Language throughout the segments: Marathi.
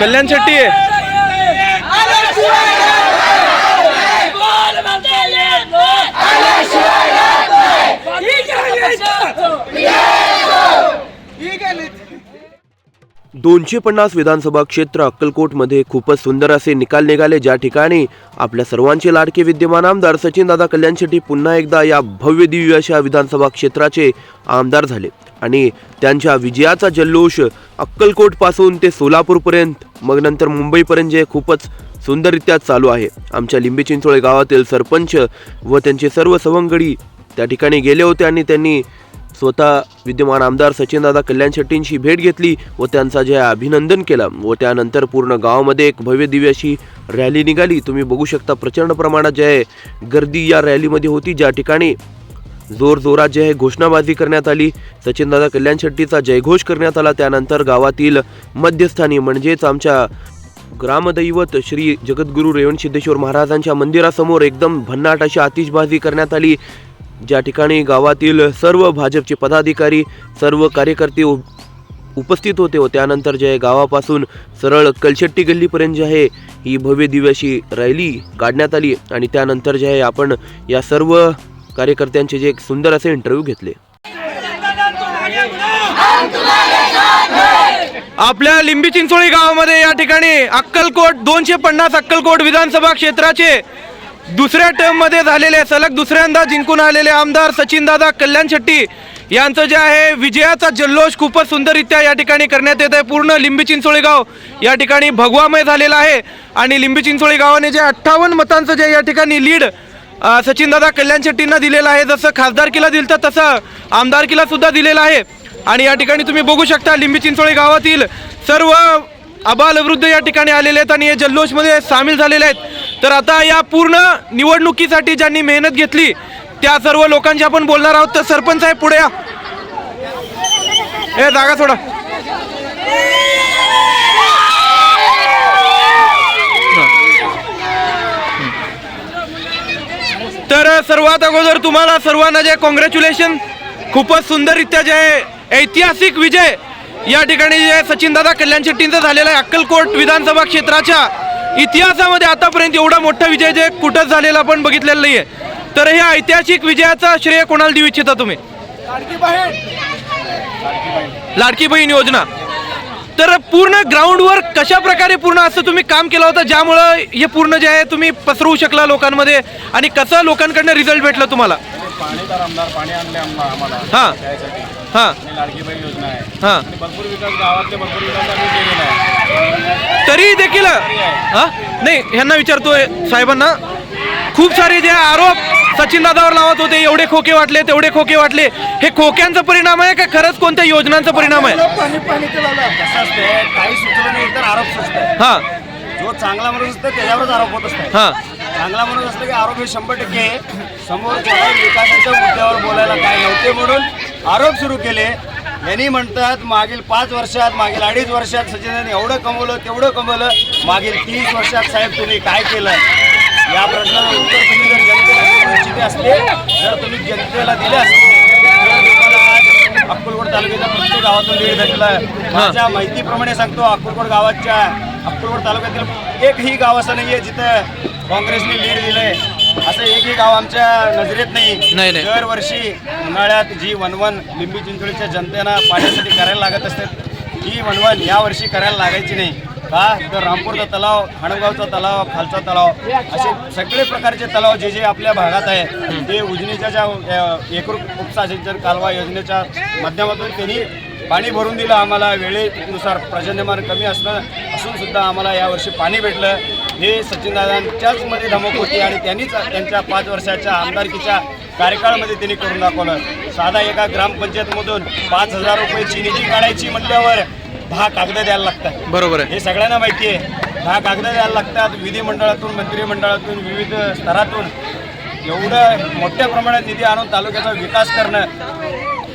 कल्याण शेट्टी दोनशे पन्नास विधानसभा क्षेत्र अक्कलकोटमध्ये खूपच सुंदर असे निकाल निघाले. ज्या ठिकाणी आपल्या सर्वांचे लाडके विद्यमान आमदार सचिनदादा कल्याण शेट्टी पुन्हा एकदा या भव्य दिव्य अशा विधानसभा क्षेत्राचे आमदार झाले. आणि त्यांच्या विजयाचा जल्लोष अक्कलकोटपासून ते सोलापूरपर्यंत. मग नंतर मुंबईपर्यंत जे खूपच सुंदररित्या चालू आहे. आमच्या लिंबी चिंचोळे गावातील सरपंच व त्यांचे सर्व सवंगडी त्या ठिकाणी गेले होते आणि त्यांनी स्वतः विद्यमान आमदार सचिनदादा कल्याण शेट्टींशी भेट घेतली व त्यांचा जे अभिनंदन केलं व त्यानंतर पूर्ण गावामध्ये एक भव्य दिव्य अशी रॅली निघाली. तुम्ही बघू शकता प्रचंड प्रमाणात जे आहे गर्दी या रॅलीमध्ये होती ज्या ठिकाणी जोर जोरात जे आहे घोषणाबाजी करण्यात आली. सचिनदादा कल्याण शेट्टीचा जयघोष करण्यात आला. त्यानंतर गावातील मध्यस्थानी म्हणजेच आमच्या ग्रामदैवत श्री जगद्गुरू रेवण सिद्धेश्वर महाराजांच्या मंदिरासमोर एकदम भन्नाट अशी आतिषबाजी करण्यात आली. ज्या ठिकाणी गावातील सर्व भाजपचे पदाधिकारी सर्व कार्यकर्ते उ- उपस्थित होते व त्यानंतर जे आहे गावापासून सरळ कलशेट्टी गल्लीपर्यंत जे आहे ही भव्य दिव्याशी रॅली काढण्यात आली. आणि त्यानंतर जे आहे आपण या सर्व कार्यकर्त्यांचे जे एक सुंदर असे इंटरव्ह्यू घेतले. आपल्या लिंबी चिंचोळी गावामध्ये या ठिकाणी अक्कलकोट दोनशे पन्नास अक्कलकोट विधानसभा क्षेत्राचे दुसऱ्या टर्ममध्ये झालेले सलग दुसऱ्यांदा जिंकून आलेले आमदार सचिनदादा कल्याण शेट्टी यांचं जे आहे विजयाचा जल्लोष खूपच सुंदररित्या या ठिकाणी करण्यात येत आहे. पूर्ण लिंबी चिंचोळी गाव या ठिकाणी भगवामय झालेलं आहे. आणि लिंबी चिंचोळी गावाने जे अठ्ठावन्न मतांचं जे या ठिकाणी लीड सचिनदादा कल्याण शेट्टींना दिलेलं आहे. जसं खासदारकीला दिलं तर तसं आमदारकीला सुद्धा दिलेलं आहे. आणि या ठिकाणी तुम्ही बघू शकता लिंबी चिंचोळी गावातील सर्व अबालवृद्ध या ठिकाणी आलेले आहेत आणि या जल्लोषमध्ये सामील झालेले आहेत. तर आता या पूर्ण निवडणुकीसाठी ज्यांनी मेहनत घेतली त्या सर्व लोकांशी आपण बोलणार आहोत. तर सरपंच साहेब पुढे या. हे जागा सोडा. तर सर्वात अगोदर तुम्हाला सर्वांना जे कॉंग्रॅच्युलेशन खूपच सुंदररित्या जे आहे ऐतिहासिक विजय या ठिकाणी जे सचिनदादा कल्याण शेट्टींचा झालेला आहे अक्कलकोट विधानसभा क्षेत्राच्या इतिहासामध्ये आतापर्यंत एवढा मोठा विजय जे कुठंच झालेला आपण बघितलेला नाहीये. तर ह्या ऐतिहासिक विजयाचा श्रेय कोणाला देऊ इच्छिता तुम्ही? लाडकी बहीण योजना. तर पूर्ण ग्राउंडवर कशा प्रकारे पूर्ण असं तुम्ही काम केलं होतं? ज्यामुळं हे पूर्ण जे आहे तुम्ही पसरवू शकला लोकांमध्ये आणि कसं लोकांकडनं रिझल्ट भेटलं तुम्हाला? पाणीदार आमदार पाणी आणले आम्हा- आम्हाला. हां. त्यासाठी हां. आणि लाडकी बहीण योजना आहे. हां. आणि भरपूर विकास गावातले भरपूर विकास आम्ही केलेला आहे. तरी देखील हा? नाही ह्यांना विचारतोय साहेबांना. खूप सारे जे आरोप सचिन दादावर लावत होते. एवढे खोके वाटले तेवढे खोके वाटले. हे खोक्यांचा परिणाम आहे का खरंच कोणत्या योजनांचा परिणाम आहे? कसं असते काही सुचलं नाही तर आरोप हा. जो चांगला माणूस असतो त्याच्यावरच आरोप होत असतात. हा. चांगला माणूस असतो की आरोप हे शंभर टक्के समोर विकासाच्या मुद्द्यावर बोलायला काय नव्हते म्हणून आरोप सुरू केले. यांनी म्हणतात मागील पाच वर्षात मागील अडीच वर्षात सचिनांनी एवढं कमवलं तेवढं कमवलं. मागील तीस वर्षात साहेब तुम्ही काय केलं? या प्रश्नाला उत्तर तुम्ही जर जनतेला इच्छिते असते जर तुम्ही जनतेला दिले असते तर तुम्हाला आज अक्कलकोट तालुक्याच्या प्रत्येक गावातून लीड भेटलं माझ्या माहितीप्रमाणे सांगतो अक्कलकोट गावाच्या अक्कलकोट तालुक्यातील एकही गाव असं नाही आहे जिथं काँग्रेसने लीड दिलंय. असं एकही गाव आमच्या नजरेत नाही. दरवर्षी उन्हाळ्यात जी वनवन लिंबी चिंचोळीच्या जनतेनं पाण्यासाठी करायला लागत असते ही वनवन यावर्षी करायला लागायची नाही. का तर रामपूरचा तलाव खाणगावचा तलाव खालचा तलाव असे सगळे प्रकारचे तलाव जे जे आपल्या भागात आहे ते उजनीच्या ज्या एकरूप उपसा सिंचन कालवा योजनेच्या माध्यमातून त्यांनी पाणी भरून दिलं. आम्हाला वेळेनुसार पर्जन्यमान कमी असणं असून सुद्धा आम्हाला यावर्षी पाणी भेटलं. हे सचिनदादांच्याच मध्ये धमक होती आणि त्यांनीच त्यांच्या पाच वर्षाच्या आमदारकीच्या कार्यकाळामध्ये त्यांनी करून दाखवलं. साधा एका ग्रामपंचायतमधून पाच हजार रुपयाची निधी काढायची म्हटल्यावर दहा कागद द्यायला लागतात. बरोबर आहे. हे सगळ्यांना माहिती आहे. दहा कागद द्यायला लागतात विधिमंडळातून मंत्रिमंडळातून विविध स्तरातून. एवढं मोठ्या प्रमाणात निधी आणून तालुक्याचा विकास करणं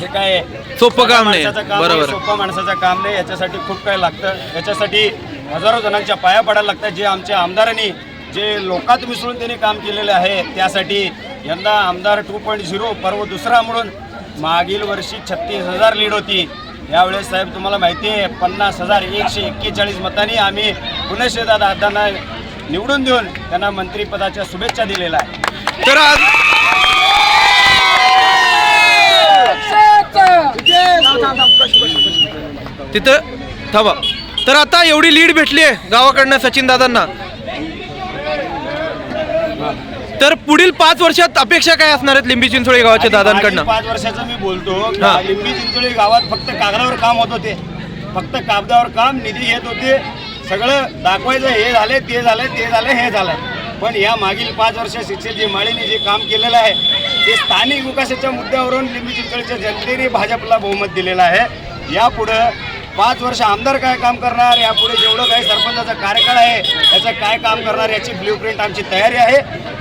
हे काय सोपं काम नाही. बरोबर. सोपं माणसाचं काम नाही. याच्यासाठी खूप काही लागतं. याच्यासाठी हजारो जणांच्या पाया पडायला लागतात. जे आमच्या आमदारांनी जे लोकात मिसळून त्यांनी काम केलेले आहे त्यासाठी यंदा आमदार टू पॉईंट झिरो पर्व दुसरा म्हणून मागील वर्षी छत्तीस हजार लीड होती. यावेळेस साहेब तुम्हाला माहिती आहे पन्नास हजार एकशे एक्केचाळीस मतांनी आम्ही पुनश्चेदा दादांना निवडून देऊन त्यांना मंत्रिपदाच्या शुभेच्छा दिलेल्या आहे तर आज तिथं थांबा. तर आता एवढी लीड भेटली आहे गावाकडनं सचिन दादांना. तर पुढील पाच वर्षात अपेक्षा काय असणार आहेत लिंबी चिंचोळी गावाच्या दादांकडनं? पाच वर्षाचं मी बोलतो. हा. लिंबी चिंचोळी गावात फक्त कागदावर काम होत होते. फक्त कागदावर काम निधी घेत होते. सगळं दाखवायचं हे झाले ते झाले ते झाले हे झालंय. पण या मागील पाच वर्ष शिक्षणजी माळीने जे काम केलेलं आहे ते स्थानिक विकासाच्या मुद्द्यावरून लिंबी चिंचोळीच्या जनतेने भाजपला बहुमत दिलेलं आहे. यापुढं पाच वर्ष आमदार काय काम करणार यापुढे जेवढं काही सरपंचाचा कार्यकाळ आहे याचं काय काम करणार याची ब्ल्यू प्रिंट आमची तयारी आहे.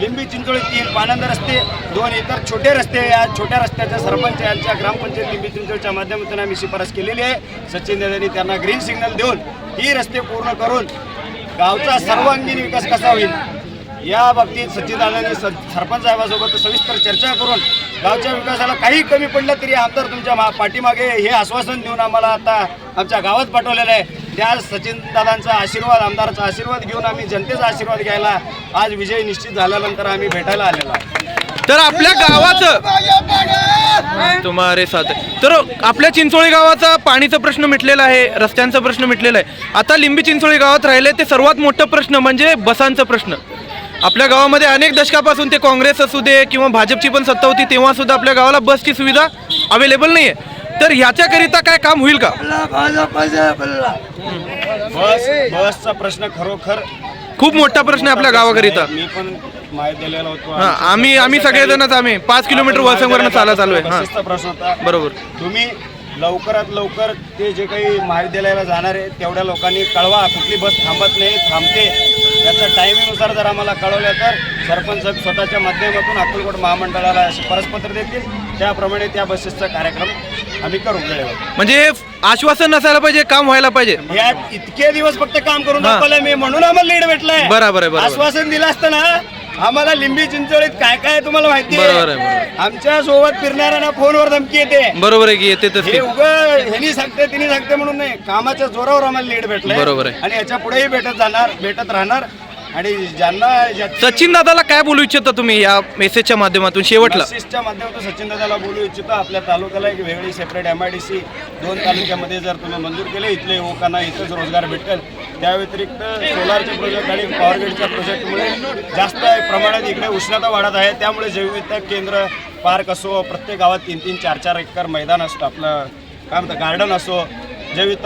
लिंबी चिंचोळी तीन पानंद रस्ते दोन इतर छोटे रस्ते या छोट्या रस्त्याच्या सरपंच यांच्या ग्रामपंचायत लिंबी चिंचोळीच्या माध्यमातून आम्ही शिफारस केलेली आहे. सचिन दादांनी त्यांना ग्रीन सिग्नल देऊन ही रस्ते पूर्ण करून गावचा सर्वांगीण विकास कसा होईल या बाबतीत सच्चिदानंद सरपंच साहेबासोबत सविस्तर चर्चा करून गावच्या विकासाला काही कमी पडलं तरी आमदार तुमच्या मा- पाठीमागे हे आश्वासन देऊन आम्हाला आता आमच्या गावात पाठवलेलं आहे. त्या सचिन दादांचा आशीर्वाद आमदाराचा आशीर्वाद घेऊन आम्ही जनतेचा आशीर्वाद घ्यायला आज विजय निश्चित झाल्यानंतर आम्ही भेटायला आलेलो आहे तर आपल्या गावाचं तुम्हारे साथ है. तर आपल्या चिंचोळी गावाचा पाणीचा प्रश्न मिटलेला आहे रस्त्यांचा प्रश्न मिटलेला आहे. आता लिंबी चिंचोळी गावात राहिले ते सर्वात मोठा प्रश्न म्हणजे बसांचा प्रश्न. आपल्या गावामध्ये अनेक दशकापासून ते काँग्रेस असू दे किंवा भाजपची पण सत्ता होती तेव्हा सुद्धा आपल्या गावाला बसची सुविधा अवेलेबल नाही आहे तर ह्याच्याकरिता काय काम होईल का? बस बसचा प्रश्न खरोखर खूप मोठा प्रश्न आहे आपल्या गावाकरिता. मी पण माहिती दिलेला होतो. हा आम्ही आम्ही सगळेजणच आम्ही. पाच किलोमीटर वसंगवरनं चाला चालू आहे हा. प्रश्न होता. बरोबर. तुम्ही लवकरात लवकर ते जे काही महाविद्यालयाला जाणार आहे तेवढ्या लोकांनी कळवा. कुठली बस थांबत नाही थांबते. याच्या टायमिंगनुसार जर आम्हाला कळवलं तर सरपंच स्वतःच्या माध्यमातून अक्कलकोट महामंडळाला शिफारसपत्र देतील. त्याप्रमाणे त्या बसेसचा कार्यक्रम आम्ही करू. वेळेवर म्हणजे आश्वासन नसायला पाहिजे काम व्हायला पाहिजे. यात इतके दिवस फक्त काम करून. दाखवलंय मी म्हणून आम्हाला लीड भेटलंय. बरोबर आहे, बरोबर. आश्वासन दिलं असतं ना आम्हाला लिंबी चिंचोळीत काय काय आहे तुम्हाला माहिती बरोबर आहे, बरोबर. आमच्यासोबत फिरणाऱ्यांना फोनवर धमकी येते. बरोबर आहे की येते हे तसं उग ह्यांनी सांगते तिने सांगते म्हणून नाही. कामाच्या जोरावर आम्हाला लीड भेटलंय. बरोबर आहे. आणि याच्या पुढेही भेटत जाणार भेटत राहणार. आणि ज्यांना ज्या- सचिन दादाला काय बोलू इच्छिता तुम्ही या मेसेजच्या माध्यमातून? शेवटला. मेसेजच्या माध्यमातून सचिन दादाला बोलू इच्छितो. आपल्या तालुक्याला एक वेगळी separate M I D C दोन तालुक्यामध्ये जर तुम्ही मंजूर केले इथले युवकांना इथंच रोजगार भेटेल. त्या व्यतिरिक्त सोलारचे प्रोजेक्ट आणि पॉवर ग्रीडच्या प्रोजेक्टमुळे जास्त प्रमाणात इकडे उष्णता वाढत आहे. त्यामुळे जैवविद्या केंद्र पार्क असो प्रत्येक गावात तीन तीन चार चार एकर मैदान असतं. आपलं काय म्हणतं गार्डन असो जैविक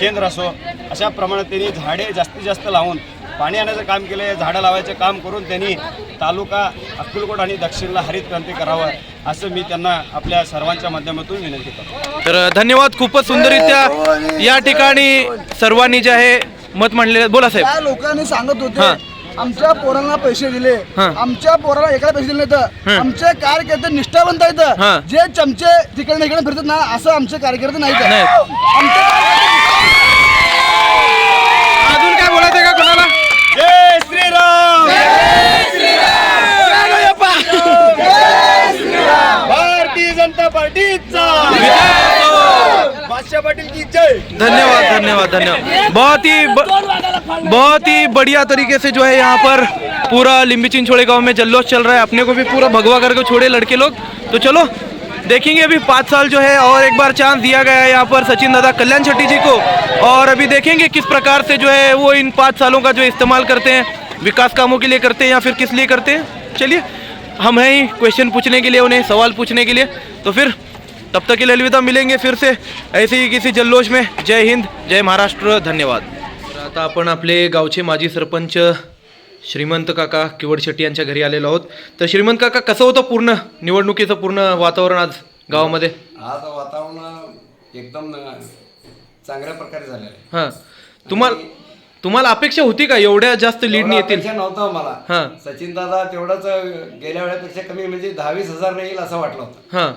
केंद्र असो अशा प्रमाणात त्यांनी झाडे जास्तीत जास्त लावून पाणी आणण्याचं काम केलं आहे झाडं लावायचं काम करून त्यांनी तालुका अक्कलकोट आणि दक्षिणला हरित क्रांती करावं असं मी त्यांना आपल्या सर्वांच्या माध्यमातून विनंती करतो. तर धन्यवाद खूपच सुंदररित्या या ठिकाणी सर्वांनी जे आहे मत मांडले बोला साहेब. त्या लोकांनी सांगत. होते आमच्या पोरांना पैसे दिले. हा. आमच्या पोराला एकाला पैसे दिले नाही तर आमचे कार्यकर्ते निष्ठावंत हा. आहेत जे चमचे तिकडे इकडे फिरतात ना असं आमचे कार्यकर्ते नाहीत. नाहीत. आमचे अजून काय बोलायचं आहे का कोणाला? जय श्रीराम! भारतीय जनता पार्टीचा! बादशाह पाटील की जय! धन्यवाद धन्यवाद धन्यवाद. बहुत ही ब, बहुत ही बढ़िया तरीके से जो है यहाँ पर पूरा लिंबी चिंचोड़े गांव में जल्लोष चल रहा है। अपने को भी पूरा भगवा करके छोड़े लड़के लोग। तो चलो देखेंगे अभी पाँच साल जो है और एक बार चांस दिया गया है यहाँ पर सचिन दादा कल्याण शेट्टी जी को। और अभी देखेंगे किस प्रकार से जो है वो इन पाँच सालों का जो इस्तेमाल करते हैं, विकास कामों के लिए करते हैं या फिर किस लिए करते हैं। चलिए, हम हैं ही क्वेश्चन पूछने के लिए, उन्हें सवाल पूछने के लिए। तो फिर तब तक के लिए अलविदा, मिलेंगे फिर से ऐसे ही किसी जल्लोष में। जय हिंद, जय महाराष्ट्र, धन्यवाद। आता आपण आपले गावचे माजी सरपंच श्रीमंत काका किवड शेट्टी यांच्या घरी आलेलो आहोत. तर श्रीमंत काका कसं होतं पूर्ण निवडणुकीचं पूर्ण वातावरण आज गावामध्ये? आज वातावरण एकदम चांगल्या प्रकारे झालेलं आहे. हां. तुम्हाला तुम्हाला अपेक्षा होती का एवढ्या जास्त लीडनी एवढं येतील अपेक्षा नव्हतं मला हां. सचिन दादा तेवढंच गेल्या वेळेपेक्षा कमी म्हणजे दहावीस हजार येईल असं वाटलं होतं. हां.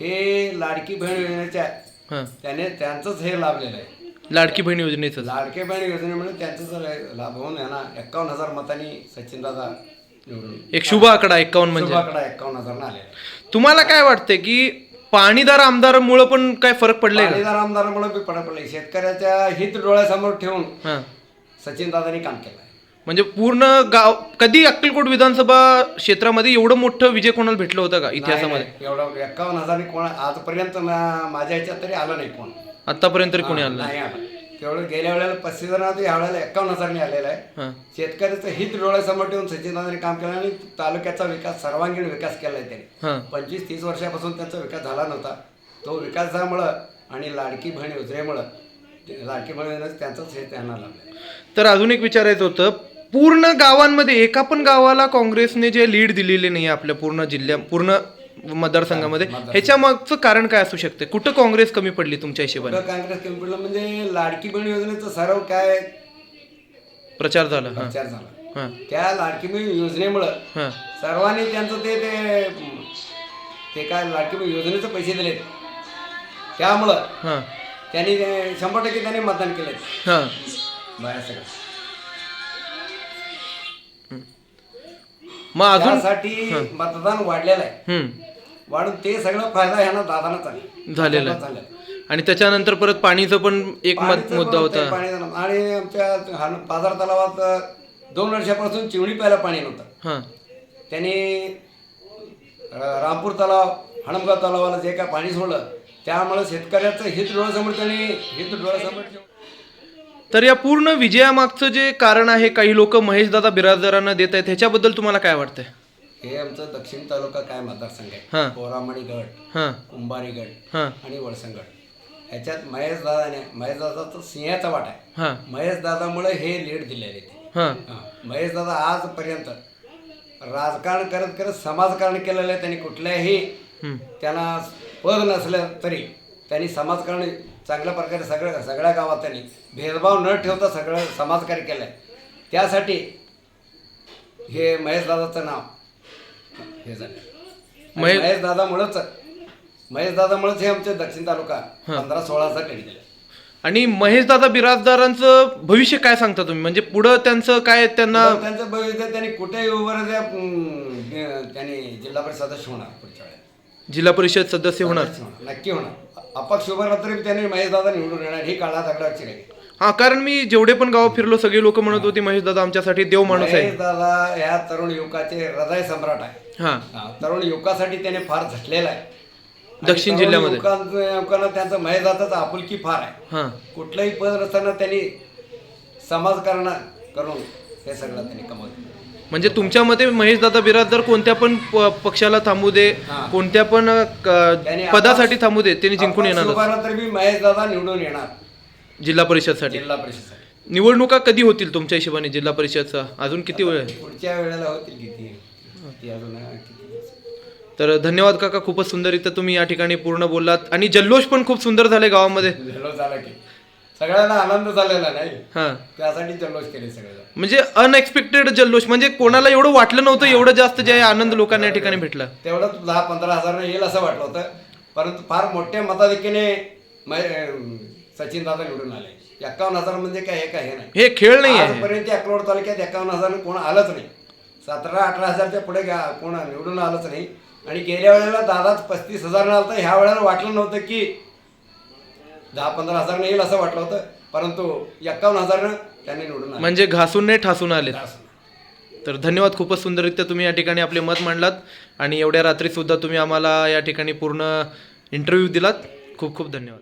हे लाडकी बहीण योजनेच्या हां. त्याने त्यांचंच हे लाभलेलं आहे. लाडकी बहीण योजनेचं. लाडके बहीण योजनेमुळे त्यांचंच लाभ होऊन यांना एक्कावन्न हजार मतांनी सचिन दादा एक शुभ आकडा एक्कावन्न म्हणजे. सुरुवाकडा एक्कावन्न हजार आले तुम्हाला काय वाटतंय की पाणीदार आमदारामुळं पण काय फरक पडलाय का? पाणीदार आमदारामुळे पडा पडले शेतकऱ्याच्या हित डोळ्यासमोर ठेवून हा. सचिन दादांनी काम केलं म्हणजे पूर्ण गाव कधी अक्कलकोट विधानसभा क्षेत्रामध्ये एवढं मोठं विजय कोणाला भेटलं होतं का इतिहासामध्ये? नाही. एवढं एक्कावन्न हजार कोण आजपर्यंत माझ्या ह्याच्यात तरी आलं नाही कोण. आतापर्यंत तरी कोणी आलं नाही. आलं. तेवढं गेल्या वेळेला पस्तीस जणांना ह्या वेळेला एक्कावन्न हजारनी आलेलं आहे. हा. शेतकऱ्याचं हित डोळ्यासमोर ठेवून सचिन दादांनी काम केलं आणि तालुक्याचा विकास सर्वांगीण विकास केला आहे त्यांनी. हा. पंचवीस तीस वर्षापासून त्यांचा विकास झाला नव्हता. तो विकासामुळं आणि लाडकी बहीण योजनेमुळं ते लाडकी बहीण योजनेचं त्यांचंच हे त्यांना लाभलं तर अजून एक विचारायचं होतं पूर्ण गावांमध्ये एका पण गावाला काँग्रेसने जे लीड दिलेले नाही आपल्या पूर्ण जिल्ह्या पूर्ण मतदारसंघामध्ये ह्याच्या मागचं कारण काय असू शकते? कुठं काँग्रेस कमी पडली तुमच्या हिशोबाने? काँग्रेस कमी पडलं म्हणजे लाडकी बहीण योजनेचं सर्व काय? प्रचार झाला हा. प्रचार झाला. हा. त्या लाडकी बहीण योजनेमुळं हा. सर्वांनी त्यांचं ते ते ते काय लाडकी बहीण योजनेचे पैसे दिलेत. त्यामुळं हा. त्यांनी ते शंभर टक्के त्यांनी मतदान केलंय. हा. सगळं. मग अजून त्यासाठी मतदान वाढलेलं आहे. हम्म वाढून ते सगळं फायदा ह्यांना दादाना चालेल. झालेलं आहे. आणि त्याच्यानंतर परत पाणीचं पण एक मत मुद्दा होता. आणि आमच्या बाजार तलावात अ, दोन वर्षापासून चिवणी प्यायला पाणी नव्हतं. हा. त्यांनी अ, रामपूर तलाव हणमगाव तलावाला जे काय पाणी सोडलं त्यामुळे शेतकऱ्याचं हित डोळ्यासमोर त्यांनी हित डोळ्यासमोर ठेवून तर या पूर्ण विजयामागचं जे कारण आहे काही लोक महेशदादा बिराजदारांना देत आहेत ह्याच्याबद्दल तुम्हाला काय वाटतंय? हे आमचं दक्षिण तालुका काय मतदारसंघ हा. आहे कोरामणी गट हां. कुंभारी गट हां. आणि वळसंग गट. ह्याच्यात महेश दादाने महेश दादाचा सिंहाचा वाटा आहे. हां. महेश दादामुळे हे लीड दिलेले ते हां. महेश दादा आजपर्यंत राजकारण करत करत समाजकारण केलेलं आहे त्यांनी कुठल्याही. त्यांना पद नसलं तरी त्यांनी समाजकारण चांगल्या प्रकारे सगळं सगळ्या गावात त्यांनी भेदभाव न ठेवता सगळं समाजकार्य केलं आहे त्यासाठी हे महेश दादाचं नाव हे झालं. महेश- महेश दादामुळंच महेश दादामुळेच हे आमचे दक्षिण तालुका पंधरा सोळा हजार त्यांनी दिले. आणि महेशदादा बिराजदारांचं भविष्य काय सांगता तुम्ही? म्हणजे पुढं त्यांचं काय त्यांना त्यांचं भविष्य त्यांनी कुठेही उभं त्यांनी जिल्हा परिषद सदस्य होणार पुढच्या वेळेला जिल्हा परिषद सदस्य होणार, नक्की होणार. अपक्ष उभं राहिलं तरी त्यांनी महेश दादा निवडून येणार ही काळा दगडाची राहील हा कारण मी जेवढे पण गाव फिरलो सगळे लोक म्हणत होते महेशदादा आमच्यासाठी देव माणूस आहे. महेश दादा ह्या तरुण युवकाचे हृदय सम्राट आहे. हा. हा, तरुण युवकासाठी त्याने फार झटलेला आहे. आणि दक्षिण तरुण जिल्ह्यामध्ये. युवकां- युवकांना त्यांचं महेश दादाचं आपुलकी फार आहे. हा. कुठलंही पद नसताना त्यांनी समाजकारण करून हे सगळं त्यांनी कमवलं. म्हणजे तुमच्या मते महेशदादा बिराजदार कोणत्या पण प- पक्षाला थांबू दे हा. कोणत्या पण क- पदासाठी थांबू दे त्यांनी जिंकून येणार तरी महेश दादा निवडून येणार. जिल्हा परिषदसाठी. जिल्हा परिषद निवडणुका कधी होतील तुमच्या हिशोबाने जिल्हा परिषदचा? अजून किती वेळ आहे? पुढच्या वेळेला होतील किती? ती अजून किती. तर धन्यवाद काका खूपच सुंदररित्या तुम्ही या ठिकाणी पूर्ण बोललात. आणि जल्लोष पण खूप सुंदर झाले गावामध्ये. जल्लोष झाला की. सगळ्यांना आनंद झालेला नाही. हा. त्यासाठी जल्लोष केले सगळेजण म्हणजे अनएक्सपेक्टेड जल्लोष. म्हणजे कोणाला एवढं वाटलं नव्हतं एवढं जास्त जे आनंद लोकांना या ठिकाणी भेटला. तेवढं दहा पंधरा हजार येईल असं वाटलं होतं. परंतु फार मोठ्या मताधिक्याने मै- सचिन दादा निवडून आले. एकावन्न हजार म्हणजे काय हे काय हे नाही. हे खेळ नाही आहे आजपर्यंत अक्रोड तालुक्यात एकावन्न हजार कोण आलंच नाही. सतरा अठरा हजारच्या पुढे कोण निवडून आलंच नाही. आणि गेल्या वेळेला दादाच पस्तीस हजार आलं तर ह्या वेळेला वाटलं नव्हतं की दहा पंधरा हजार येईल असं वाटलं होतं. परंतु एकावन्न हजारनं त्यांनी निवडून आले म्हणजे घासून नाही ठासून आले तर धन्यवाद खूपच सुंदररित्या तुम्ही या ठिकाणी आपले मत मांडलात आणि एवढ्या रात्री सुद्धा तुम्ही आम्हाला या ठिकाणी पूर्ण इंटरव्ह्यू दिलात. खूप खूप धन्यवाद.